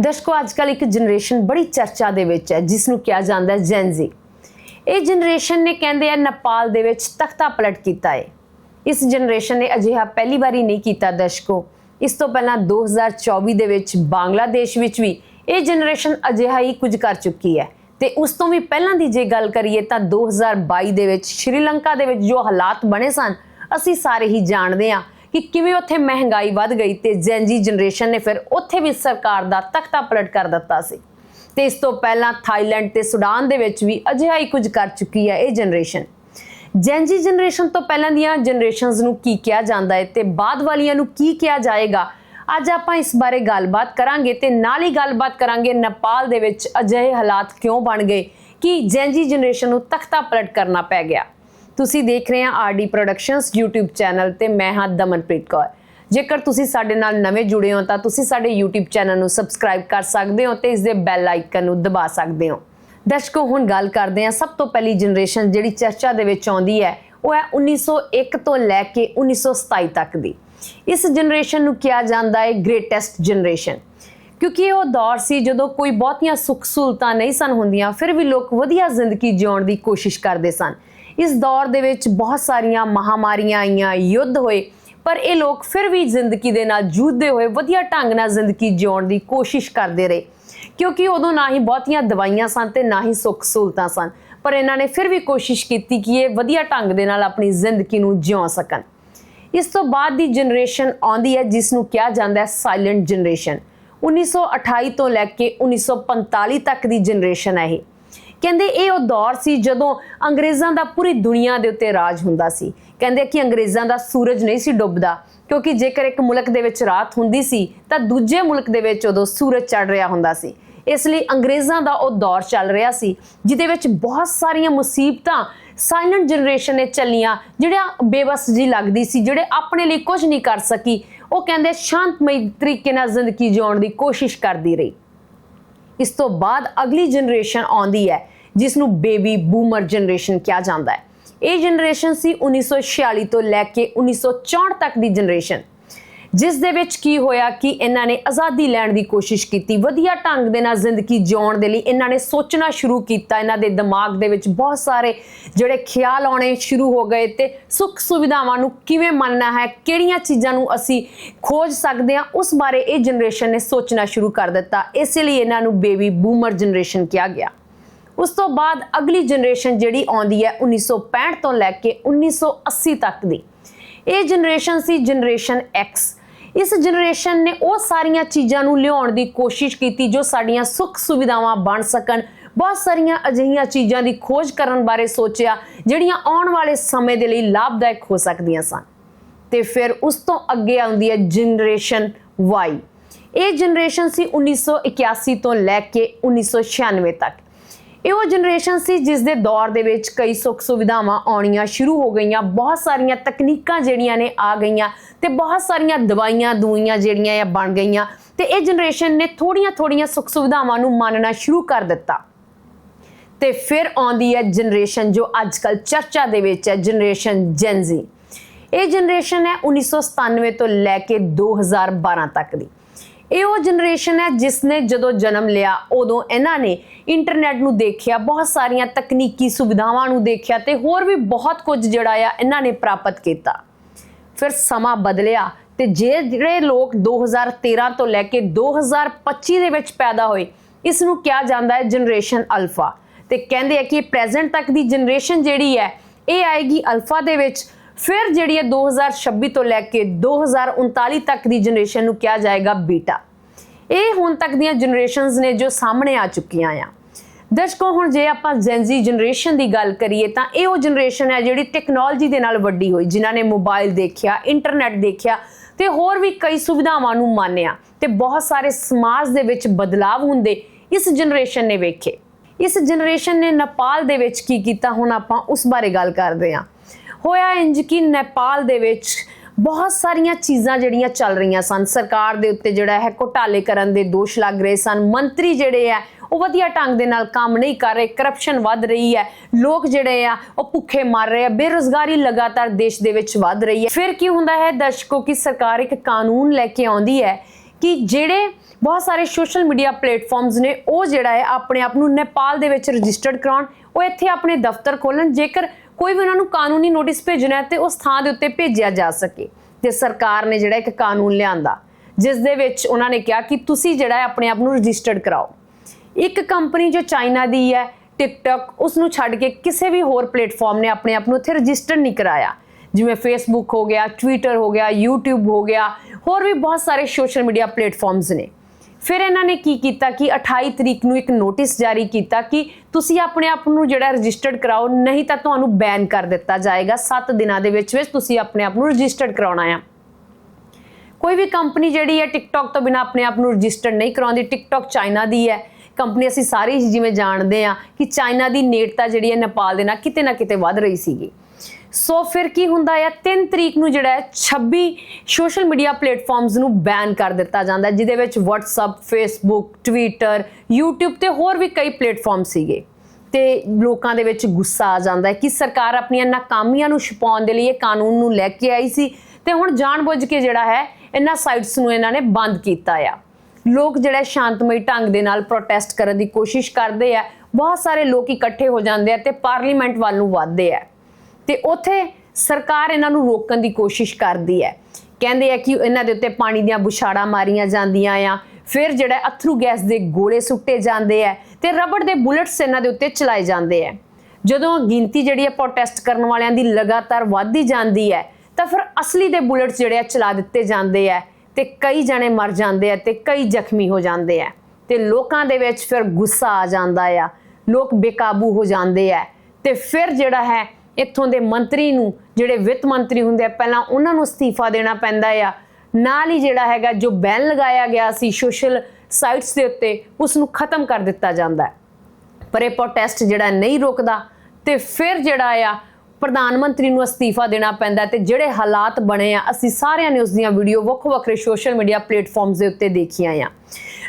ਦਰਸ਼ਕੋ ਅੱਜਕੱਲ ਇੱਕ ਜਨਰੇਸ਼ਨ ਬੜੀ ਚਰਚਾ ਦੇ ਵਿੱਚ ਹੈ ਜਿਸ ਨੂੰ ਕਿਹਾ ਜਾਂਦਾ ਹੈ ਜੈਨਜ਼ੀ ਇਹ ਜਨਰੇਸ਼ਨ ਨੇ ਕਹਿੰਦੇ ਆ, ਨੇਪਾਲ ਦੇ ਵਿੱਚ ਤਖਤਾ ਪਲਟ ਕੀਤਾ ਹੈ ਇਸ ਜਨਰੇਸ਼ਨ ਨੇ ਅਜਿਹਾ ਪਹਿਲੀ ਵਾਰੀ ਨਹੀਂ ਕੀਤਾ, ਦਰਸ਼ਕੋ। ਇਸ ਤੋਂ ਪਹਿਲਾਂ 2024 ਦੇ ਵਿੱਚ ਬੰਗਲਾਦੇਸ਼ ਵਿੱਚ ਵੀ ਇਹ ਜਨਰੇਸ਼ਨ ਅਜਿਹਾ ਹੀ ਕੁਝ ਕਰ ਚੁੱਕੀ ਹੈ। ਤੇ ਉਸ ਤੋਂ ਵੀ ਪਹਿਲਾਂ ਦੀ ਜੇ ਗੱਲ ਕਰੀਏ, ਤਾਂ 2022 ਦੇ ਵਿੱਚ ਸ਼੍ਰੀਲੰਕਾ ਦੇ ਵਿੱਚ ਜੋ ਹਾਲਾਤ ਬਣੇ ਸਨ, ਅਸੀਂ ਸਾਰੇ ਹੀ ਜਾਣਦੇ ਹਾਂ ਕਿ ਕਿਵੇਂ ਉੱਥੇ ਮਹਿੰਗਾਈ ਵੱਧ ਗਈ ਤੇ ਜੈਨਜੀ ਜਨਰੇਸ਼ਨ ਨੇ ਫਿਰ ਉੱਥੇ ਵੀ ਸਰਕਾਰ ਦਾ ਤਖਤਾ ਪਲਟ ਕਰ ਦਿੱਤਾ ਸੀ। ਤੇ ਇਸ ਤੋਂ ਪਹਿਲਾਂ ਥਾਈਲੈਂਡ ਤੇ ਸੁਡਾਨ ਦੇ ਵਿੱਚ ਵੀ ਅਜਿਹਾ ਹੀ ਕੁਝ ਕਰ ਚੁੱਕੀ ਹੈ ਇਹ ਜਨਰੇਸ਼ਨ ਜੈਨਜੀ ਜਨਰੇਸ਼ਨ ਤੋਂ ਪਹਿਲਾਂ ਦੀਆਂ ਜਨਰੇਸ਼ਨਸ ਨੂੰ ਕੀ ਕਿਹਾ ਜਾਂਦਾ ਹੈ ਤੇ ਬਾਅਦ ਵਾਲੀਆਂ ਨੂੰ ਕੀ ਕਿਹਾ ਜਾਏਗਾ, ਅੱਜ ਆਪਾਂ ਇਸ ਬਾਰੇ ਗੱਲਬਾਤ ਕਰਾਂਗੇ ਤੇ ਨਾਲ ਹੀ ਗੱਲਬਾਤ ਕਰਾਂਗੇ ਨੇਪਾਲ ਦੇ ਵਿੱਚ ਅਜਿਹੇ ਹਾਲਾਤ ਕਿਉਂ ਬਣ ਗਏ ਕਿ ਜੈਨਜੀ ਜਨਰੇਸ਼ਨ ਨੂੰ ਤਖਤਾ ਪਲਟ ਕਰਨਾ ਪੈ ਗਿਆ। ਤੁਸੀਂ ਦੇਖ ਰਹੇ ਹੋ ਆਰਡੀ ਪ੍ਰੋਡਕਸ਼ਨਸ YouTube ਚੈਨਲ ਤੇ ਮੈਂ ਹਾਂ ਦਮਨਪ੍ਰੀਤ ਕੌਰ। ਜੇਕਰ ਤੁਸੀਂ ਸਾਡੇ ਨਾਲ ਨਵੇਂ ਜੁੜੇ ਹੋ ਤਾਂ ਤੁਸੀਂ ਸਾਡੇ YouTube ਚੈਨਲ ਨੂੰ ਸਬਸਕ੍ਰਾਈਬ ਕਰ ਸਕਦੇ ਹੋ ਤੇ ਇਸ ਦੇ ਬੈਲ ਆਈਕਨ ਨੂੰ ਦਬਾ ਸਕਦੇ ਹੋ। ਦਰਸ਼ਕੋ, ਹੁਣ ਗੱਲ ਕਰਦੇ ਹਾਂ ਸਭ ਤੋਂ ਪਹਿਲੀ ਜਨਰੇਸ਼ਨ ਜਿਹੜੀ ਚਰਚਾ ਦੇ ਵਿੱਚ ਆਉਂਦੀ ਹੈ, ਉਹ ਹੈ 1901 ਤੋਂ ਲੈ ਕੇ 1927 ਤੱਕ ਦੀ। ਇਸ ਜਨਰੇਸ਼ਨ ਨੂੰ ਕਿਹਾ ਜਾਂਦਾ ਹੈ ਗ੍ਰੇਟੈਸਟ ਜਨਰੇਸ਼ਨ ਕਿਉਂਕਿ ਇਹ ਉਹ ਦੌਰ ਸੀ ਜਦੋਂ ਕੋਈ ਬਹੁਤੀਆਂ ਸੁੱਖ ਸਹੂਲਤਾਂ ਨਹੀਂ ਸਨ ਹੁੰਦੀਆਂ, ਫਿਰ ਵੀ ਲੋਕ ਵਧੀਆ ਜ਼ਿੰਦਗੀ ਜਿਉਣ ਦੀ ਕੋਸ਼ਿਸ਼ ਕਰਦੇ ਸਨ। ਇਸ ਦੌਰ ਦੇ ਵਿੱਚ ਬਹੁਤ ਸਾਰੀਆਂ ਮਹਾਮਾਰੀਆਂ ਆਈਆਂ, ਯੁੱਧ ਹੋਏ, ਪਰ ਇਹ ਲੋਕ ਫਿਰ ਵੀ ਜ਼ਿੰਦਗੀ ਦੇ ਨਾਲ ਜੂਝਦੇ ਹੋਏ ਵਧੀਆ ਢੰਗ ਨਾਲ ਜ਼ਿੰਦਗੀ ਜਿਉਣ ਦੀ ਕੋਸ਼ਿਸ਼ ਕਰਦੇ ਰਹੇ। ਕਿਉਂਕਿ ਉਦੋਂ ਨਾ ਹੀ ਬਹੁਤੀਆਂ ਦਵਾਈਆਂ ਸਨ ਤੇ ਨਾ ਹੀ ਸੁੱਖ ਸਹੂਲਤਾਂ ਸਨ, ਪਰ ਇਹਨਾਂ ਨੇ ਫਿਰ ਵੀ ਕੋਸ਼ਿਸ਼ ਕੀਤੀ ਕਿ ਇਹ ਵਧੀਆ ਢੰਗ ਦੇ ਨਾਲ ਆਪਣੀ ਜ਼ਿੰਦਗੀ ਨੂੰ ਜਿਉ ਸਕਣ। ਇਸ ਤੋਂ ਬਾਅਦ ਦੀ ਜਨਰੇਸ਼ਨ ਆਉਂਦੀ ਹੈ, ਜਿਸ ਨੂੰ ਕਿਹਾ ਜਾਂਦਾ ਹੈ ਸਾਇਲੈਂਟ ਜਨਰੇਸ਼ਨ। 1928 ਤੋਂ ਲੈ ਕੇ 1945 ਤੱਕ ਦੀ ਜਨਰੇਸ਼ਨ ਹੈ ਇਹ। ਕਹਿੰਦੇ ਇਹ ਉਹ ਦੌਰ ਸੀ ਜਦੋਂ ਅੰਗਰੇਜ਼ਾਂ ਦਾ ਪੂਰੀ ਦੁਨੀਆ ਦੇ ਉੱਤੇ ਰਾਜ ਹੁੰਦਾ ਸੀ। ਕਹਿੰਦੇ ਕਿ ਅੰਗਰੇਜ਼ਾਂ ਦਾ ਸੂਰਜ ਨਹੀਂ ਸੀ ਡੁੱਬਦਾ, ਕਿਉਂਕਿ ਜੇਕਰ ਇੱਕ ਮੁਲਕ ਦੇ ਵਿੱਚ ਰਾਤ ਹੁੰਦੀ ਸੀ, ਤਾਂ ਦੂਜੇ ਮੁਲਕ ਦੇ ਵਿੱਚ ਉਦੋਂ ਸੂਰਜ ਚੜ ਰਿਹਾ ਹੁੰਦਾ ਸੀ। ਇਸ ਲਈ ਅੰਗਰੇਜ਼ਾਂ ਦਾ ਉਹ ਦੌਰ ਚੱਲ ਰਿਹਾ ਸੀ ਜਿਦੇ ਵਿੱਚ ਬਹੁਤ ਸਾਰੀਆਂ ਮੁਸੀਬਤਾਂ ਸਾਇਲੈਂਟ ਜਨਰੇਸ਼ਨ ਨੇ ਚੱਲੀਆਂ ਜਿਹੜਾ ਬੇਬਸ ਜੀ ਲੱਗਦੀ ਸੀ, ਜਿਹੜੇ ਆਪਣੇ ਲਈ ਕੁਝ ਨਹੀਂ ਕਰ ਸਕੀ। ਉਹ ਕਹਿੰਦੇ ਸ਼ਾਂਤਮਈ ਤਰੀਕੇ ਨਾਲ ਜ਼ਿੰਦਗੀ ਜਿਉਣ ਦੀ ਕੋਸ਼ਿਸ਼ ਕਰਦੀ ਰਹੀ। ਇਸ ਤੋਂ ਬਾਅਦ ਅਗਲੀ ਜਨਰੇਸ਼ਨ ਆਉਂਦੀ ਹੈ ਜਿਸ ਨੂੰ ਬੇਬੀ ਬੂਮਰ ਜਨਰੇਸ਼ਨ ਕਿਹਾ ਜਾਂਦਾ ਹੈ। ਇਹ ਜਨਰੇਸ਼ਨ ਸੀ 1946 ਤੋਂ ਲੈ ਕੇ 1964 ਤੱਕ ਦੀ ਜਨਰੇਸ਼ਨ। ਜਿਸ ਦੇ ਵਿੱਚ ਕੀ ਹੋਇਆ, ਕਿ ਇਹਨਾਂ ਨੇ ਆਜ਼ਾਦੀ ਲੈਣ ਦੀ ਕੋਸ਼ਿਸ਼ ਕੀਤੀ, ਵਧੀਆ ਢੰਗ ਦੇ ਨਾਲ ਜ਼ਿੰਦਗੀ ਜਿਉਣ ਦੇ ਲਈ ਇਹਨਾਂ ਨੇ ਸੋਚਣਾ ਸ਼ੁਰੂ ਕੀਤਾ। ਇਹਨਾਂ ਦੇ ਦਿਮਾਗ ਦੇ ਵਿੱਚ ਬਹੁਤ ਸਾਰੇ ਜਿਹੜੇ ਖਿਆਲ ਆਉਣੇ ਸ਼ੁਰੂ ਹੋ ਗਏ ਤੇ ਸੁੱਖ ਸੁਵਿਧਾਵਾਂ ਨੂੰ ਕਿਵੇਂ ਮੰਨਣਾ ਹੈ, ਕਿਹੜੀਆਂ ਚੀਜ਼ਾਂ ਨੂੰ ਅਸੀਂ ਖੋਜ ਸਕਦੇ ਹਾਂ, ਉਸ ਬਾਰੇ ਇਹ ਜਨਰੇਸ਼ਨ ਨੇ ਸੋਚਣਾ ਸ਼ੁਰੂ ਕਰ ਦਿੱਤਾ। ਇਸੇ ਲਈ ਇਹਨਾਂ ਨੂੰ ਬੇਬੀ ਬੂਮਰ ਜਨਰੇਸ਼ਨ ਕਿਹਾ ਗਿਆ। ਉਸ ਤੋਂ ਬਾਅਦ ਅਗਲੀ ਜਨਰੇਸ਼ਨ ਜਿਹੜੀ ਆਉਂਦੀ ਹੈ 1965 ਤੋਂ ਲੈ ਕੇ 1980 ਤੱਕ ਦੀ। ਇਹ ਜਨਰੇਸ਼ਨ ਸੀ ਜਨਰੇਸ਼ਨ ਐਕਸ ਇਸ ਜਨਰੇਸ਼ਨ ਨੇ ਉਹ ਸਾਰੀਆਂ ਚੀਜ਼ਾਂ ਨੂੰ ਲਿਆਉਣ ਦੀ ਕੋਸ਼ਿਸ਼ ਕੀਤੀ ਜੋ ਸਾਡੀਆਂ ਸੁੱਖ ਸੁਵਿਧਾਵਾਂ ਬਣ ਸਕਣ। ਬਹੁਤ ਸਾਰੀਆਂ ਅਜਿਹੀਆਂ ਚੀਜ਼ਾਂ ਦੀ ਖੋਜ ਕਰਨ ਬਾਰੇ ਸੋਚਿਆ, ਜਿਹੜੀਆਂ ਆਉਣ ਵਾਲੇ ਸਮੇਂ ਦੇ ਲਈ ਲਾਭਦਾਇਕ ਹੋ ਸਕਦੀਆਂ ਸਨ। ਤੇ ਫਿਰ ਉਸ ਤੋਂ ਅੱਗੇ ਆਉਂਦੀ ਹੈ ਜਨਰੇਸ਼ਨ Y ਇਹ ਜਨਰੇਸ਼ਨ ਸੀ 1981 ਤੋਂ ਲੈ ਕੇ 1996 ਤੱਕ। ਇਹ ਉਹ ਜਨਰੇਸ਼ਨ ਸੀ ਜਿਸ ਦੇ ਦੌਰ ਦੇ ਵਿੱਚ ਕਈ ਸੁੱਖ ਸੁਵਿਧਾਵਾਂ ਆਉਣੀਆਂ ਸ਼ੁਰੂ ਹੋ ਗਈਆਂ। ਬਹੁਤ ਸਾਰੀਆਂ ਤਕਨੀਕਾਂ ਜਿਹੜੀਆਂ ਨੇ ਆ ਗਈਆਂ ਤੇ ਬਹੁਤ ਸਾਰੀਆਂ ਦਵਾਈਆਂ ਦੂਈਆਂ ਜਿਹੜੀਆਂ ਆ ਬਣ ਗਈਆਂ ਤੇ ਇਹ ਜਨਰੇਸ਼ਨ ਨੇ ਥੋੜੀਆਂ ਥੋੜੀਆਂ ਸੁੱਖ ਸੁਵਿਧਾਵਾਂ ਨੂੰ ਮੰਨਣਾ ਸ਼ੁਰੂ ਕਰ ਦਿੱਤਾ। ਤੇ ਫਿਰ ਆਉਂਦੀ ਹੈ ਜਨਰੇਸ਼ਨ ਜੋ ਅੱਜਕੱਲ ਚਰਚਾ ਦੇ ਵਿੱਚ ਹੈ ਜਨਰੇਸ਼ਨ ਜੈਨਜ਼ੀ ਇਹ ਜਨਰੇਸ਼ਨ ਹੈ 1997 ਤੋਂ ਲੈ ਕੇ 2012 ਤੱਕ ਦੀ। ਇਹ ਉਹ ਜਨਰੇਸ਼ਨ ਹੈ ਜਿਸ ਨੇ ਜਦੋਂ ਜਨਮ ਲਿਆ, ਉਦੋਂ ਇਹਨਾਂ ਨੇ ਇੰਟਰਨੈਟ ਨੂੰ ਦੇਖਿਆ, ਬਹੁਤ ਸਾਰੀਆਂ ਤਕਨੀਕੀ ਸੁਵਿਧਾਵਾਂ ਨੂੰ ਦੇਖਿਆ ਤੇ ਹੋਰ ਵੀ ਬਹੁਤ ਕੁਝ ਜਿਹੜਾ ਆ ਇਹਨਾਂ ਨੇ ਪ੍ਰਾਪਤ ਕੀਤਾ। ਫਿਰ ਸਮਾਂ ਬਦਲਿਆ ਤੇ ਜੇ ਜਿਹੜੇ ਲੋਕ 2013 ਤੋਂ ਲੈ ਕੇ 2025 ਦੇ ਵਿੱਚ ਪੈਦਾ ਹੋਏ ਇਸ ਨੂੰ ਕਿਹਾ ਜਾਂਦਾ ਹੈ ਜਨਰੇਸ਼ਨ ਅਲਫਾ ਤੇ ਕਹਿੰਦੇ ਆ ਕਿ ਪ੍ਰੈਜ਼ੈਂਟ ਤੱਕ ਦੀ ਜਨਰੇਸ਼ਨ ਜਿਹੜੀ ਹੈ, ਇਹ ਆਏਗੀ ਅਲਫਾ ਦੇ ਵਿੱਚ ਫਿਰ ਜਿਹੜੀ ਹੈ 2026 ਤੋਂ ਲੈ ਕੇ 2039 ਤੱਕ ਦੀ ਜਨਰੇਸ਼ਨ ਨੂੰ ਕਿਹਾ ਜਾਏਗਾ ਬੀਟਾ। ਇਹ ਹੁਣ ਤੱਕ ਦੀਆਂ ਜਨਰੇਸ਼ਨਸ ਨੇ ਜੋ ਸਾਹਮਣੇ ਆ ਚੁੱਕੀਆਂ ਆ। ਦਰਸ਼ਕੋ, ਹੁਣ ਜੇ ਆਪਾਂ ਜੈਨਜ਼ੀ ਜਨਰੇਸ਼ਨ ਦੀ ਗੱਲ ਕਰੀਏ ਤਾਂ ਇਹ ਉਹ ਜਨਰੇਸ਼ਨ ਹੈ ਜਿਹੜੀ ਟੈਕਨੋਲੋਜੀ ਦੇ ਨਾਲ ਵੱਡੀ ਹੋਈ, ਜਿਨ੍ਹਾਂ ਨੇ ਮੋਬਾਈਲ ਦੇਖਿਆ ਇੰਟਰਨੈਟ ਦੇਖਿਆ ਤੇ ਹੋਰ ਵੀ ਕਈ ਸੁਵਿਧਾਵਾਂ ਨੂੰ ਮੰਨਿਆ ਤੇ ਬਹੁਤ ਸਾਰੇ ਸਮਾਜ ਦੇ ਵਿੱਚ ਬਦਲਾਵ ਹੁੰਦੇ ਇਸ ਜਨਰੇਸ਼ਨ ਨੇ ਵੇਖੇ। ਇਸ ਜਨਰੇਸ਼ਨ ਨੇ ਨੇਪਾਲ ਦੇ ਵਿੱਚ ਕੀ ਕੀਤਾ? ਹੁਣ ਆਪਾਂ ਉਸ ਬਾਰੇ ਗੱਲ ਕਰਦੇ ਹਾਂ। ਹੋਇਆ ਇੰਜ ਕਿ ਨੇਪਾਲ ਦੇ ਵਿੱਚ ਬਹੁਤ ਸਾਰੀਆਂ ਚੀਜ਼ਾਂ ਜਿਹੜੀਆਂ ਚੱਲ ਰਹੀਆਂ ਸਨ। ਸਰਕਾਰ ਦੇ ਉੱਤੇ ਜਿਹੜਾ ਹੈ, ਘੋਟਾਲੇ ਕਰਨ ਦੇ ਦੋਸ਼ ਲੱਗ ਰਹੇ ਸਨ। ਮੰਤਰੀ ਜਿਹੜੇ ਆ ਉਹ ਵਧੀਆ ਢੰਗ ਦੇ ਨਾਲ ਕੰਮ ਨਹੀਂ ਕਰ ਰਹੇ ਕਰਪਸ਼ਨ ਵੱਧ ਰਹੀ ਹੈ। ਲੋਕ ਜਿਹੜੇ ਆ, ਉਹ ਭੁੱਖੇ ਮਰ ਰਹੇ ਆ, ਬੇਰੋਜ਼ਗਾਰੀ ਲਗਾਤਾਰ ਦੇਸ਼ ਦੇ ਵਿੱਚ ਵੱਧ ਰਹੀ ਹੈ। ਫਿਰ ਕੀ ਹੁੰਦਾ ਹੈ ਦਰਸ਼ਕੋ, ਕਿ ਸਰਕਾਰ ਇੱਕ ਕਾਨੂੰਨ ਲੈ ਕੇ ਆਉਂਦੀ ਹੈ ਕਿ ਜਿਹੜੇ ਬਹੁਤ ਸਾਰੇ ਸੋਸ਼ਲ ਮੀਡੀਆ ਪਲੇਟਫਾਰਮਸ ਨੇ, ਉਹ ਜਿਹੜਾ ਹੈ, ਆਪਣੇ ਆਪ ਨੂੰ ਨੇਪਾਲ ਦੇ ਵਿੱਚ ਰਜਿਸਟਰਡ ਕਰਾਉਣ। ਉਹ ਇੱਥੇ ਆਪਣੇ ਦਫ਼ਤਰ ਖੋਲਣ ਜੇਕਰ ਕੋਈ ਵੀ ਉਹਨਾਂ ਨੂੰ ਕਾਨੂੰਨੀ ਨੋਟਿਸ ਭੇਜਣਾ ਹੈ ਤੇ ਉਸ ਥਾਂ ਦੇ ਉੱਤੇ ਭੇਜਿਆ ਜਾ ਸਕੇ। ਤੇ ਸਰਕਾਰ ਨੇ ਜਿਹੜਾ ਇੱਕ ਕਾਨੂੰਨ ਲਿਆਂਦਾ, ਜਿਸ ਦੇ ਵਿੱਚ ਉਹਨਾਂ ਨੇ ਕਿਹਾ ਕਿ ਤੁਸੀਂ ਜਿਹੜਾ ਹੈ ਆਪਣੇ ਆਪ ਨੂੰ ਰਜਿਸਟਰਡ ਕਰਾਓ। ਇੱਕ ਕੰਪਨੀ ਜੋ ਚਾਈਨਾ ਦੀ ਹੈ, ਟਿਕਟੌਕ ਉਸ ਨੂੰ ਛੱਡ ਕੇ ਕਿਸੇ ਵੀ ਹੋਰ ਪਲੇਟਫਾਰਮ ਨੇ ਆਪਣੇ ਆਪ ਨੂੰ ਉੱਥੇ ਰਜਿਸਟਰ ਨਹੀਂ ਕਰਾਇਆ। ਜਿਵੇਂ ਫੇਸਬੁੱਕ ਹੋ ਗਿਆ ਟਵਿੱਟਰ ਹੋ ਗਿਆ, YouTube ਹੋ ਗਿਆ, ਹੋਰ ਵੀ ਬਹੁਤ ਸਾਰੇ ਸੋਸ਼ਲ ਮੀਡੀਆ ਪਲੇਟਫਾਰਮਸ ਨੇ। ਫਿਰ ਇਹਨਾਂ ਨੇ ਕੀ ਕੀਤਾ ਕਿ 28 ਤਰੀਕ ਨੂੰ ਇੱਕ ਨੋਟਿਸ ਜਾਰੀ ਕੀਤਾ ਕਿ ਤੁਸੀਂ ਆਪਣੇ ਆਪ ਨੂੰ ਜਿਹੜਾ ਰਜਿਸਟਰਡ ਕਰਾਓ, ਨਹੀਂ ਤਾਂ ਤੁਹਾਨੂੰ ਬੈਨ ਕਰ ਦਿੱਤਾ ਜਾਏਗਾ। 7 ਦਿਨਾਂ ਦੇ ਵਿੱਚ ਵਿੱਚ ਤੁਸੀਂ ਆਪਣੇ ਆਪ ਨੂੰ ਰਜਿਸਟਰਡ ਕਰਾਉਣਾ ਆ। ਕੋਈ ਵੀ ਕੰਪਨੀ ਜਿਹੜੀ ਹੈ, ਟਿਕਟੌਕ ਤੋਂ ਬਿਨਾ ਆਪਣੇ ਆਪ ਨੂੰ ਰਜਿਸਟਰਡ ਨਹੀਂ ਕਰਾਉਂਦੀ। ਟਿਕਟੌਕ ਚਾਈਨਾ ਦੀ ਹੈ। ਕੰਪਨੀ ਅਸੀਂ ਸਾਰੇ ਜਿਵੇਂ ਜਾਣਦੇ ਆ ਕਿ ਚਾਈਨਾ ਦੀ ਨੇੜਤਾ ਜਿਹੜੀ ਹੈ, ਨੇਪਾਲ ਦੇ ਨਾਲ ਕਿਤੇ ਨਾ ਕਿਤੇ ਵੱਧ ਰਹੀ ਸੀਗੀ। ਸੋ ਫਿਰ ਕੀ ਹੁੰਦਾ ਹੈ 3 ਤਰੀਕ ਨੂੰ ਜਿਹੜਾ ਹੈ 26 ਸੋਸ਼ਲ ਮੀਡੀਆ ਪਲੇਟਫਾਰਮਸ ਨੂੰ ਬੈਨ ਕਰ ਦਿੱਤਾ ਜਾਂਦਾ ਹੈ, ਜਿਹਦੇ ਵਿੱਚ WhatsApp Facebook Twitter YouTube ਤੇ ਹੋਰ ਵੀ ਕਈ ਪਲੇਟਫਾਰਮ ਸੀਗੇ। ਤੇ ਲੋਕਾਂ ਦੇ ਵਿੱਚ ਗੁੱਸਾ ਆ ਜਾਂਦਾ ਹੈ ਕਿ ਸਰਕਾਰ ਆਪਣੀਆਂ ਨਾਕਾਮੀਆਂ ਨੂੰ ਛੁਪਾਉਣ ਦੇ ਲਈ ਇਹ ਕਾਨੂੰਨ ਨੂੰ ਲੈ ਕੇ ਆਈ ਸੀ ਤੇ ਹੁਣ ਜਾਣਬੁੱਝ ਕੇ ਜਿਹੜਾ ਹੈ ਇਹਨਾਂ ਸਾਈਟਸ ਨੂੰ ਇਹਨਾਂ ਨੇ ਬੰਦ ਕੀਤਾ ਆ। ਲੋਕ ਜਿਹੜਾ ਸ਼ਾਂਤਮਈ ਢੰਗ ਦੇ ਨਾਲ ਪ੍ਰੋਟੈਸਟ ਕਰਨ ਦੀ ਕੋਸ਼ਿਸ਼ ਕਰਦੇ ਆ। ਬਹੁਤ ਸਾਰੇ ਲੋਕ ਇਕੱਠੇ ਹੋ ਜਾਂਦੇ ਆ ਤੇ ਪਾਰਲੀਮੈਂਟ ਵੱਲ ਨੂੰ ਵੱਧਦੇ ਆ। ਤੇ ਉੱਥੇ ਸਰਕਾਰ ਇਹਨਾਂ ਨੂੰ ਰੋਕਣ ਦੀ ਕੋਸ਼ਿਸ਼ ਕਰਦੀ ਹੈ। ਕਹਿੰਦੇ ਆ ਕਿ ਇਹਨਾਂ ਦੇ ਉੱਤੇ ਪਾਣੀ ਦੀਆਂ ਬੁਛਾੜਾਂ ਮਾਰੀਆਂ ਜਾਂਦੀਆਂ ਆ। ਫਿਰ ਜਿਹੜਾ ਅਥਰੂ ਗੈਸ ਦੇ ਗੋਲੇ ਸੁੱਟੇ ਜਾਂਦੇ ਆ ਤੇ ਰਬੜ ਦੇ ਬੁਲੇਟਸ ਇਹਨਾਂ ਦੇ ਉੱਤੇ ਚਲਾਏ ਜਾਂਦੇ ਆ। ਜਦੋਂ ਗਿਣਤੀ ਜਿਹੜੀ ਹੈ ਪ੍ਰੋਟੈਸਟ ਕਰਨ ਵਾਲਿਆਂ ਦੀ ਲਗਾਤਾਰ ਵੱਧਦੀ ਜਾਂਦੀ ਹੈ, ਤਾਂ ਫਿਰ ਅਸਲੀ ਦੇ ਬੁਲੇਟਸ ਜਿਹੜੇ ਆ ਚਲਾ ਦਿੱਤੇ ਜਾਂਦੇ ਆ ਤੇ ਕਈ ਜਣੇ ਮਰ ਜਾਂਦੇ ਆ ਤੇ ਕਈ ਜ਼ਖਮੀ ਹੋ ਜਾਂਦੇ ਆ। ਤੇ ਲੋਕਾਂ ਦੇ ਵਿੱਚ ਫਿਰ ਗੁੱਸਾ ਆ ਜਾਂਦਾ ਆ, ਲੋਕ ਬੇਕਾਬੂ ਹੋ ਜਾਂਦੇ ਆ। ਤੇ ਫਿਰ ਜਿਹੜਾ ਹੈ ਇੱਥੋਂ ਦੇ ਮੰਤਰੀ ਨੂੰ, ਜਿਹੜੇ ਵਿੱਤ ਮੰਤਰੀ ਹੁੰਦੇ ਆ, ਪਹਿਲਾਂ ਉਹਨਾਂ ਨੂੰ ਅਸਤੀਫਾ ਦੇਣਾ ਪੈਂਦਾ ਆ। ਨਾਲ ਹੀ ਜਿਹੜਾ ਹੈਗਾ, ਜੋ ਬੈਨ ਲਗਾਇਆ ਗਿਆ ਸੀ ਸੋਸ਼ਲ ਸਾਈਟਸ ਦੇ ਉੱਤੇ ਉਸ ਨੂੰ ਖਤਮ ਕਰ ਦਿੱਤਾ ਜਾਂਦਾ ਹੈ। ਪਰ ਇਹ ਪ੍ਰੋਟੈਸਟ ਜਿਹੜਾ ਨਹੀਂ ਰੁਕਦਾ। ਤੇ ਫਿਰ ਜਿਹੜਾ ਆ ਪ੍ਰਧਾਨ ਮੰਤਰੀ ਨੂੰ ਅਸਤੀਫਾ ਦੇਣਾ ਪੈਂਦਾ ਤੇ ਜਿਹੜੇ ਹਾਲਾਤ ਬਣੇ ਆ, ਅਸੀਂ ਸਾਰਿਆਂ ਨੇ ਉਸ ਦੀਆਂ ਵੀਡੀਓ ਵੱਖ ਵੱਖਰੇ ਸੋਸ਼ਲ ਮੀਡੀਆ ਪਲੇਟਫਾਰਮਸ ਦੇ ਉੱਤੇ ਦੇਖੀਆਂ ਆ।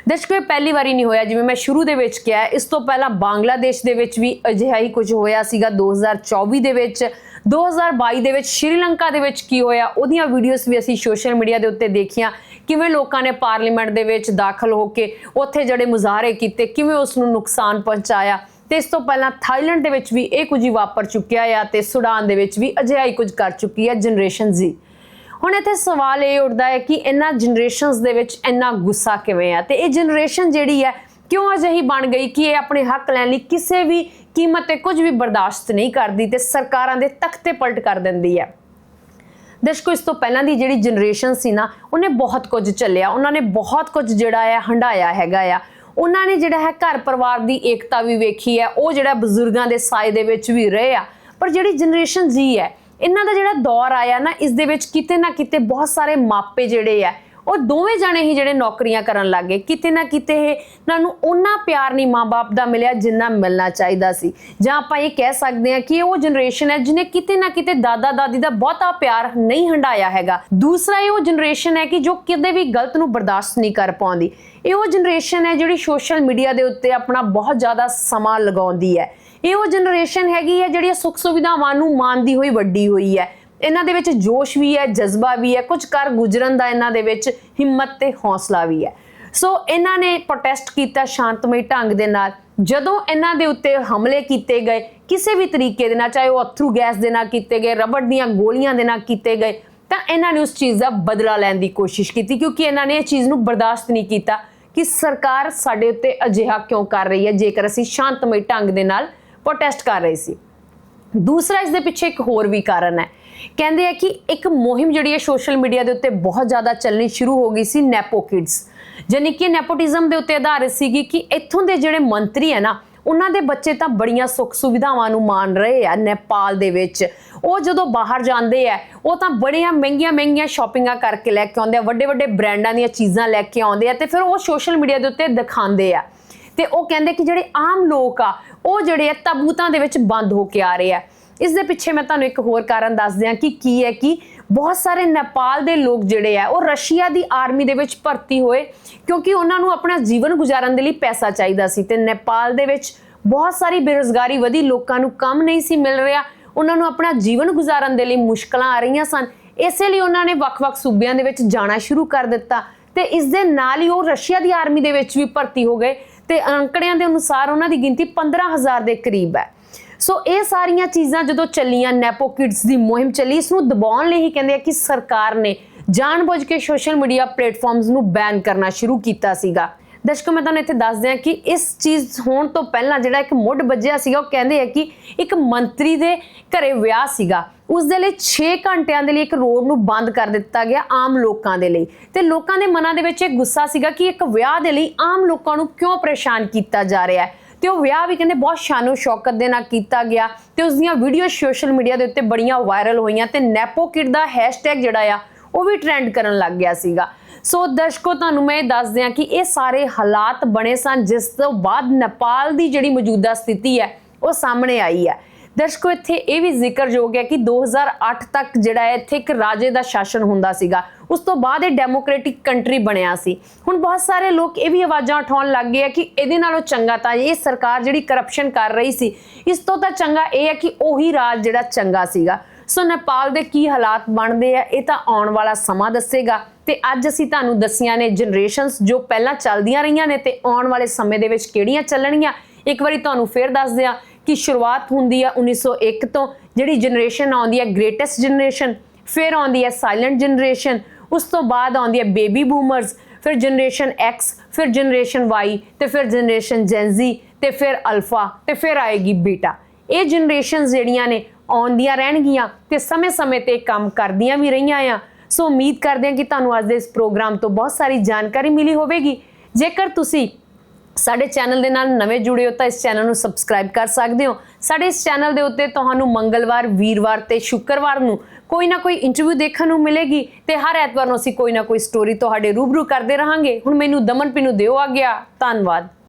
ਦਰਸ਼ਕੋ, ਇਹ ਪਹਿਲੀ ਵਾਰੀ ਨਹੀਂ ਹੋਇਆ, ਜਿਵੇਂ ਮੈਂ ਸ਼ੁਰੂ ਦੇ ਵਿੱਚ ਕਿਹਾ, ਇਸ ਤੋਂ ਪਹਿਲਾਂ ਬੰਗਲਾਦੇਸ਼ ਦੇ ਵਿੱਚ ਵੀ ਅਜਿਹਾ ਹੀ ਕੁਝ ਹੋਇਆ ਸੀਗਾ 2024 ਦੇ ਵਿੱਚ। 2022 ਦੇ ਵਿੱਚ ਸ਼੍ਰੀਲੰਕਾ ਦੇ ਵਿੱਚ ਕੀ ਹੋਇਆ, ਉਹਦੀਆਂ ਵੀਡੀਓਜ਼ ਵੀ ਅਸੀਂ ਸੋਸ਼ਲ ਮੀਡੀਆ ਦੇ ਉੱਤੇ ਦੇਖੀਆਂ। ਕਿਵੇਂ ਲੋਕਾਂ ਨੇ ਪਾਰਲੀਮੈਂਟ ਦੇ ਵਿੱਚ ਦਾਖਲ ਹੋ ਕੇ ਉੱਥੇ ਜਿਹੜੇ ਮੁਜ਼ਾਹਰੇ ਕੀਤੇ, ਕਿਵੇਂ ਉਸ ਨੂੰ ਨੁਕਸਾਨ ਪਹੁੰਚਾਇਆ ਤੇ ਇਸ ਤੋਂ ਪਹਿਲਾਂ ਥਾਈਲੈਂਡ ਦੇ ਵਿੱਚ ਵੀ ਇਹ ਕੁਝ ਹੀ ਵਾਪਰ ਚੁੱਕਿਆ ਆ ਤੇ ਸੁਡਾਨ ਦੇ ਵਿੱਚ ਵੀ ਅਜਿਹਾ ਹੀ ਕੁਝ ਕਰ ਚੁੱਕੀ ਹੈ ਜਨਰੇਸ਼ਨ Z ਹੁਣ ਇੱਥੇ ਸਵਾਲ ਇਹ ਉੱਠਦਾ ਹੈ ਕਿ ਇਹਨਾਂ ਜਨਰੇਸ਼ਨਸ ਦੇ ਵਿੱਚ ਇੰਨਾ ਗੁੱਸਾ ਕਿਵੇਂ ਆ? ਤੇ ਇਹ ਜਨਰੇਸ਼ਨ ਜਿਹੜੀ ਹੈ, ਕਿਉਂ ਅਜਿਹੀ ਬਣ ਗਈ ਕਿ ਇਹ ਆਪਣੇ ਹੱਕ ਲੈਣ ਲਈ ਕਿਸੇ ਵੀ ਕੀਮਤ ਤੇ ਕੁਝ ਵੀ ਬਰਦਾਸ਼ਤ ਨਹੀਂ ਕਰਦੀ ਤੇ ਸਰਕਾਰਾਂ ਦੇ ਤਖਤੇ ਪਲਟ ਕਰ ਦਿੰਦੀ ਹੈ? ਦਰਸ਼ਕੋ, ਇਸ ਤੋਂ ਪਹਿਲਾਂ ਦੀ ਜਿਹੜੀ ਜਨਰੇਸ਼ਨ ਸੀ ਨਾ, ਉਹਨੇ ਬਹੁਤ ਕੁਝ ਚੱਲਿਆ। ਉਹਨਾਂ ਨੇ ਬਹੁਤ ਕੁਝ ਜਿਹੜਾ ਆ, ਹੰਡਾਇਆ ਹੈਗਾ ਆ। ਉਹਨਾਂ ਨੇ ਜਿਹੜਾ ਹੈ ਘਰ ਪਰਿਵਾਰ ਦੀ ਏਕਤਾ ਵੀ ਵੇਖੀ ਹੈ, ਉਹ ਜਿਹੜਾ ਬਜ਼ੁਰਗਾਂ ਦੇ ਸਾਏ ਦੇ ਵਿੱਚ ਵੀ ਰਹੇ ਆ। ਪਰ ਜਿਹੜੀ ਜਨਰੇਸ਼ਨ ਜੀ ਹੈ, ਇਹਨਾਂ ਦਾ ਜਿਹੜਾ ਦੌਰ ਆਇਆ ਨਾ, ਇਸ ਦੇ ਵਿੱਚ ਕਿਤੇ ਨਾ ਕਿਤੇ ਬਹੁਤ ਸਾਰੇ ਮਾਪੇ ਜਿਹੜੇ ਆ ਉਹ ਦੋਵੇਂ ਜਣੇ ਹੀ ਜਿਹੜੇ ਨੌਕਰੀਆਂ ਕਰਨ ਲੱਗੇ ਕਿਤੇ ਨਾ ਕਿਤੇ ਇਹ ਇਹਨਾਂ ਨੂੰ ਉਹਨਾਂ ਪਿਆਰ ਨਹੀਂ ਮਾਂ-ਬਾਪ ਦਾ ਮਿਲਿਆ ਜਿੰਨਾ ਮਿਲਣਾ ਚਾਹੀਦਾ ਸੀ। ਜਾਂ ਆਪਾਂ ਇਹ ਕਹਿ ਸਕਦੇ ਹਾਂ ਕਿ ਉਹ ਜਨਰੇਸ਼ਨ ਹੈ ਜਿਹਨੇ ਕਿਤੇ ਨਾ ਕਿਤੇ ਦਾਦਾ ਦਾਦੀ ਦਾ ਬਹੁਤਾ ਪਿਆਰ ਨਹੀਂ ਹੰਡਾਇਆ ਹੈਗਾ। ਦੂਸਰਾ ਇਹ ਉਹ ਜਨਰੇਸ਼ਨ ਹੈ ਕਿ ਜੋ ਕਿਤੇ ਵੀ ਗਲਤ ਨੂੰ ਬਰਦਾਸ਼ਤ ਨਹੀਂ ਕਰ ਪਾਉਂਦੀ। ਇਹ ਉਹ ਜਨਰੇਸ਼ਨ ਹੈ ਜਿਹੜੀ ਸੋਸ਼ਲ ਮੀਡੀਆ ਦੇ ਉੱਤੇ ਆਪਣਾ ਬਹੁਤ ਜ਼ਿਆਦਾ ਸਮਾਂ ਲਗਾਉਂਦੀ ਹੈ। ਇਹ ਉਹ ਜਨਰੇਸ਼ਨ ਹੈਗੀ ਹੈ ਜਿਹੜੀ ਸੁੱਖ ਸੁਵਿਧਾਵਾਂ ਨੂੰ ਮੰਨਦੀ ਹੋਈ ਵੱਡੀ ਹੋਈ ਹੈ। ਇਹਨਾਂ ਦੇ ਵਿੱਚ ਜੋਸ਼ ਵੀ ਹੈ, ਜਜ਼ਬਾ ਵੀ ਹੈ, ਕੁਝ ਕਰ ਗੁਜ਼ਰਨ ਦਾ ਇਹਨਾਂ ਦੇ ਵਿੱਚ ਹਿੰਮਤ ਤੇ ਹੌਸਲਾ ਵੀ ਹੈ। ਸੋ ਇਹਨਾਂ ਨੇ ਪ੍ਰੋਟੈਸਟ ਕੀਤਾ ਸ਼ਾਂਤਮਈ ਢੰਗ ਦੇ ਨਾਲ। ਜਦੋਂ ਇਹਨਾਂ ਦੇ ਉੱਤੇ ਹਮਲੇ ਕੀਤੇ ਗਏ, ਕਿਸੇ ਵੀ ਤਰੀਕੇ ਦੇ ਨਾਲ, ਚਾਹੇ ਉਹ ਅਥਰੂ ਗੈਸ ਦੇ ਨਾਲ ਕੀਤੇ ਗਏ, ਰਬੜ ਦੀਆਂ ਗੋਲੀਆਂ ਦੇ ਨਾਲ ਕੀਤੇ ਗਏ, ਤਾਂ ਇਹਨਾਂ ਨੇ ਉਸ ਚੀਜ਼ ਦਾ ਬਦਲਾ ਲੈਣ ਦੀ ਕੋਸ਼ਿਸ਼ ਕੀਤੀ, ਕਿਉਂਕਿ ਇਹਨਾਂ ਨੇ ਇਹ ਚੀਜ਼ ਨੂੰ ਬਰਦਾਸ਼ਤ ਨਹੀਂ ਕੀਤਾ ਕਿ ਸਰਕਾਰ ਸਾਡੇ ਉੱਤੇ ਅਜਿਹਾ ਕਿਉਂ ਕਰ ਰਹੀ ਹੈ, ਜੇਕਰ ਅਸੀਂ ਸ਼ਾਂਤਮਈ ਢੰਗ ਦੇ ਨਾਲ ਪ੍ਰੋਟੈਸਟ ਕਰ ਰਹੇ ਸੀ। ਦੂਸਰਾ, ਇਸ ਦੇ ਪਿੱਛੇ ਇੱਕ ਹੋਰ ਵੀ ਕਾਰਨ ਹੈ। ਕਹਿੰਦੇ ਆ ਕਿ ਇੱਕ ਮੁਹਿੰਮ ਜਿਹੜੀ ਹੈ ਸੋਸ਼ਲ ਮੀਡੀਆ ਦੇ ਉੱਤੇ ਬਹੁਤ ਜ਼ਿਆਦਾ ਚੱਲਣੀ ਸ਼ੁਰੂ ਹੋ ਗਈ ਸੀ, ਨੈਪੋ ਕਿਡਸ। ਜਾਨੀ ਕਿ ਨੈਪੋਟਿਜ਼ਮ ਦੇ ਉੱਤੇ ਆਧਾਰਿਤ ਸੀਗੀ ਕਿ ਇੱਥੋਂ ਦੇ ਜਿਹੜੇ ਮੰਤਰੀ ਹੈ ਨਾ, ਉਹਨਾਂ ਦੇ ਬੱਚੇ ਤਾਂ ਬੜੀਆਂ ਸੁੱਖ ਸੁਵਿਧਾਵਾਂ ਨੂੰ ਮਾਣ ਰਹੇ ਆ ਨੇਪਾਲ ਦੇ ਵਿੱਚ। ਉਹ ਜਦੋਂ ਬਾਹਰ ਜਾਂਦੇ ਆ, ਉਹ ਤਾਂ ਬੜੀਆਂ ਮਹਿੰਗੀਆਂ ਮਹਿੰਗੀਆਂ ਸ਼ਾਪਿੰਗਾਂ ਕਰਕੇ ਲੈ ਕੇ ਆਉਂਦੇ ਆ, ਵੱਡੇ ਵੱਡੇ ਬ੍ਰਾਂਡਾਂ ਦੀਆਂ ਚੀਜ਼ਾਂ ਲੈ ਕੇ ਆਉਂਦੇ ਆ ਤੇ ਫਿਰ ਉਹ ਸੋਸ਼ਲ ਮੀਡੀਆ ਦੇ ਉੱਤੇ ਦਿਖਾਉਂਦੇ ਆ। ਤੇ ਉਹ ਕਹਿੰਦੇ ਕਿ ਜਿਹੜੇ ਆਮ ਲੋਕ ਆ, ਉਹ ਜਿਹੜੇ ਆ ਤਬੂਤਾਂ ਦੇ ਵਿੱਚ ਬੰਦ ਹੋ ਕੇ ਆ ਰਹੇ ਆ। ਇਸ ਦੇ ਪਿੱਛੇ ਮੈਂ ਤੁਹਾਨੂੰ ਇੱਕ ਹੋਰ ਕਾਰਨ ਦੱਸ ਦਿਆਂ ਕਿ ਕੀ ਹੈ ਕਿ ਬਹੁਤ ਸਾਰੇ ਨੇਪਾਲ ਦੇ ਲੋਕ ਜਿਹੜੇ ਆ, ਉਹ ਰਸ਼ੀਆ ਦੀ ਆਰਮੀ ਦੇ ਵਿੱਚ ਭਰਤੀ ਹੋਏ ਕਿਉਂਕਿ ਉਹਨਾਂ ਨੂੰ ਆਪਣਾ ਜੀਵਨ ਗੁਜ਼ਾਰਨ ਦੇ ਲਈ ਪੈਸਾ ਚਾਹੀਦਾ ਸੀ ਤੇ ਨੇਪਾਲ ਦੇ ਵਿੱਚ ਬਹੁਤ ਸਾਰੀ ਬੇਰੁਜ਼ਗਾਰੀ ਵਧੀ, ਲੋਕਾਂ ਨੂੰ ਕੰਮ ਨਹੀਂ ਸੀ ਮਿਲ ਰਿਹਾ, ਉਹਨਾਂ ਨੂੰ ਆਪਣਾ ਜੀਵਨ ਗੁਜ਼ਾਰਨ ਦੇ ਲਈ ਮੁਸ਼ਕਲਾਂ ਆ ਰਹੀਆਂ ਸਨ। ਇਸੇ ਲਈ ਉਹਨਾਂ ਨੇ ਵੱਖ-ਵੱਖ ਸੂਬਿਆਂ ਦੇ ਵਿੱਚ ਜਾਣਾ ਸ਼ੁਰੂ ਕਰ ਦਿੱਤਾ ਤੇ ਇਸ ਦੇ ਨਾਲ ਹੀ ਉਹ ਰਸ਼ੀਆ ਦੀ ਆਰਮੀ ਦੇ ਵਿੱਚ ਵੀ ਭਰਤੀ ਹੋ ਗਏ ਤੇ ਅੰਕੜਿਆਂ ਦੇ ਅਨੁਸਾਰ ਉਹਨਾਂ ਦੀ ਗਿਣਤੀ 15000 ਦੇ ਕਰੀਬ ਹੈ। ਸੋ ਇਹ ਸਾਰੀਆਂ ਚੀਜ਼ਾਂ ਜਦੋਂ ਚੱਲੀਆਂ ਨੈਪੋ ਕਿਡਸ ਦੀ ਮੁਹਿੰਮ ਚੱਲੀ ਇਸ ਨੂੰ ਦਬਾਉਣ ਲਈ ਹੀ ਕਹਿੰਦੇ ਆ ਕਿ ਸਰਕਾਰ ਨੇ ਜਾਣਬੁੱਝ ਕੇ ਸੋਸ਼ਲ ਮੀਡੀਆ ਪਲੇਟਫਾਰਮਸ ਨੂੰ ਬੈਨ ਕਰਨਾ ਸ਼ੁਰੂ ਕੀਤਾ ਸੀਗਾ। ਦਰਸ਼ਕੋ, ਮੈਂ ਤੁਹਾਨੂੰ ਇੱਥੇ ਦੱਸ ਦਿਆਂ ਕਿ ਇਸ ਚੀਜ਼ ਹੋਣ ਤੋਂ ਪਹਿਲਾਂ ਜਿਹੜਾ ਇੱਕ ਮੁੱਢ ਵੱਜਿਆ ਸੀਗਾ, ਉਹ ਕਹਿੰਦੇ ਆ ਕਿ ਇੱਕ ਮੰਤਰੀ ਦੇ ਘਰੇ ਵਿਆਹ ਸੀਗਾ। ਉਸ ਦੇ ਲਈ 6 ਘੰਟਿਆਂ ਦੇ ਲਈ ਇੱਕ ਰੋਡ ਨੂੰ ਬੰਦ ਕਰ ਦਿੱਤਾ ਗਿਆ ਆਮ ਲੋਕਾਂ ਦੇ ਲਈ। ਤੇ ਲੋਕਾਂ ਦੇ ਮਨਾਂ ਦੇ ਵਿੱਚ ਇਹ ਗੁੱਸਾ ਸੀਗਾ ਕਿ ਇੱਕ ਵਿਆਹ ਦੇ ਲਈ ਆਮ ਲੋਕਾਂ ਨੂੰ ਕਿਉਂ ਪਰੇਸ਼ਾਨ ਕੀਤਾ ਜਾ ਰਿਹਾ ਹੈ? ਤੇ ਉਹ ਵਿਆਹ ਵੀ ਕਹਿੰਦੇ ਬਹੁਤ ਸ਼ਾਨੋ ਸ਼ੌਕਤ ਦੇ ਨਾਲ ਕੀਤਾ ਗਿਆ ਤੇ ਉਸ ਦੀਆਂ ਵੀਡੀਓ ਸੋਸ਼ਲ ਮੀਡੀਆ ਦੇ ਉੱਤੇ ਬੜੀਆਂ ਵਾਇਰਲ ਹੋਈਆਂ ਤੇ ਨੈਪੋ ਕਿਡ ਦਾ ਹੈਸ਼ਟੈਗ ਜਿਹੜਾ ਆ, ਉਹ ਵੀ ਟ੍ਰੈਂਡ ਕਰਨ ਲੱਗ ਗਿਆ ਸੀਗਾ। ਸੋ ਦਰਸ਼ਕੋ, ਤੁਹਾਨੂੰ ਮੈਂ ਇਹ ਦੱਸ ਦਿਆਂ ਕਿ ਇਹ ਸਾਰੇ ਹਾਲਾਤ ਬਣੇ ਸਨ, ਜਿਸ ਤੋਂ ਬਾਅਦ ਨੇਪਾਲ ਦੀ ਜਿਹੜੀ ਮੌਜੂਦਾ ਸਥਿਤੀ ਹੈ, ਉਹ ਸਾਹਮਣੇ ਆਈ ਹੈ। ਦਰਸ਼ਕੋ, ਇੱਥੇ ਇਹ ਵੀ ਜ਼ਿਕਰਯੋਗ ਹੈ ਕਿ 2008 ਤੱਕ ਜਿਹੜਾ ਹੈ, ਇੱਥੇ ਇੱਕ ਰਾਜੇ ਦਾ ਸ਼ਾਸਨ ਹੁੰਦਾ ਸੀਗਾ। ਉਸ ਤੋਂ ਬਾਅਦ ਇਹ ਡੈਮੋਕ੍ਰੈਟਿਕ ਕੰਟਰੀ ਬਣਿਆ ਸੀ। ਹੁਣ ਬਹੁਤ ਸਾਰੇ ਲੋਕ ਇਹ ਵੀ ਆਵਾਜ਼ਾਂ ਉਠਾਉਣ ਲੱਗ ਗਏ ਆ ਕਿ ਇਹਦੇ ਨਾਲੋਂ ਚੰਗਾ ਤਾਂ ਇਹ ਸਰਕਾਰ ਜਿਹੜੀ ਕਰਪਸ਼ਨ ਕਰ ਰਹੀ ਸੀ, ਇਸ ਤੋਂ ਤਾਂ ਚੰਗਾ ਇਹ ਹੈ ਕਿ ਉਹੀ ਰਾਜ ਜਿਹੜਾ ਚੰਗਾ ਸੀਗਾ। ਸੋ ਨੇਪਾਲ ਦੇ ਕੀ ਹਾਲਾਤ ਬਣਦੇ ਆ, ਇਹ ਤਾਂ ਆਉਣ ਵਾਲਾ ਸਮਾਂ ਦੱਸੇਗਾ। ਤੇ ਅੱਜ ਅਸੀਂ ਤੁਹਾਨੂੰ ਦੱਸੀਆਂ ਨੇ ਜਨਰੇਸ਼ਨਸ ਜੋ ਪਹਿਲਾਂ ਚੱਲਦੀਆਂ ਰਹੀਆਂ ਨੇ ਤੇ ਆਉਣ ਵਾਲੇ ਸਮੇਂ ਦੇ ਵਿੱਚ ਕਿਹੜੀਆਂ ਚੱਲਣਗੀਆਂ। ਇੱਕ ਵਾਰੀ ਤੁਹਾਨੂੰ ਫੇਰ ਦੱਸ ਦਿਆਂ ਕਿ ਸ਼ੁਰੂਆਤ ਹੁੰਦੀ ਆ 1901 ਤੋਂ, ਜਿਹੜੀ ਜਨਰੇਸ਼ਨ ਆਉਂਦੀ ਹੈ ਗ੍ਰੇਟੈਸਟ ਜਨਰੇਸ਼ਨ ਫਿਰ ਆਉਂਦੀ ਹੈ ਸਾਇਲੈਂਟ ਜਨਰੇਸ਼ਨ ਉਸ ਤੋਂ ਬਾਅਦ ਆਉਂਦੀ ਹੈ ਬੇਬੀ ਬੂਮਰਸ ਫਿਰ ਜਨਰੇਸ਼ਨ ਐਕਸ ਫਿਰ ਜਨਰੇਸ਼ਨ ਵਾਈ ਤੇ ਫਿਰ ਜਨਰੇਸ਼ਨ Gen Z, ਤੇ ਫਿਰ ਅਲਫਾ ਤੇ ਫਿਰ ਆਏਗੀ ਬੀਟਾ ਇਹ ਜਨਰੇਸ਼ਨਸ ਜਿਹੜੀਆਂ ਨੇ, ਆਉਂਦੀਆਂ ਰਹਿਣਗੀਆਂ ਤੇ ਸਮੇਂ-ਸਮੇਂ ਤੇ ਕੰਮ ਕਰਦੀਆਂ ਵੀ ਰਹੀਆਂ ਆ। ਸੋ ਉਮੀਦ ਕਰਦੇ ਹਾਂ ਕਿ ਤੁਹਾਨੂੰ ਅੱਜ ਦੇ ਇਸ ਪ੍ਰੋਗਰਾਮ ਤੋਂ ਬਹੁਤ ਸਾਰੀ ਜਾਣਕਾਰੀ ਮਿਲੀ ਹੋਵੇਗੀ। ਜੇਕਰ ਤੁਸੀਂ ਸਾਡੇ ਚੈਨਲ ਦੇ ਨਾਲ ਨਵੇਂ ਜੁੜੇ ਹੋ ਤਾਂ ਇਸ ਚੈਨਲ ਨੂੰ ਸਬਸਕ੍ਰਾਈਬ ਕਰ ਸਕਦੇ ਹੋ। ਸਾਡੇ ਇਸ ਚੈਨਲ ਦੇ ਉੱਤੇ ਤੁਹਾਨੂੰ ਮੰਗਲਵਾਰ, ਵੀਰਵਾਰ ਤੇ ਸ਼ੁੱਕਰਵਾਰ ਨੂੰ ਕੋਈ ਨਾ ਕੋਈ ਇੰਟਰਵਿਊ ਦੇਖਣ ਨੂੰ ਮਿਲੇਗੀ ਤੇ ਹਰ ਐਤਵਾਰ ਨੂੰ ਅਸੀਂ ਕੋਈ ਨਾ ਕੋਈ ਸਟੋਰੀ ਤੁਹਾਡੇ ਰੂਬਰੂ ਕਰਦੇ ਰਹਾਂਗੇ। ਹੁਣ ਮੈਨੂੰ ਦਮਨ ਨੂੰ ਦਿਓ ਆ ਗਿਆ ਧੰਨਵਾਦ।